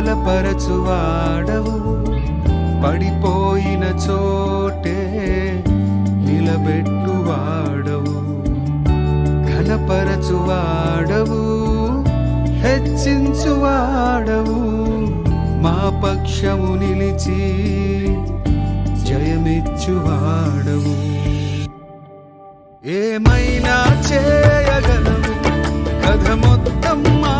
బలపరచువాడవు. పడిపోయిన చోటే నిలబెట్టువాడవు. ఘనపరచువాడవు హెచ్చించువాడవు. మా పక్షము నిలిచి జయమిచ్చువాడవు. ఏమైనా చేయగలవు కథ మొత్తం మా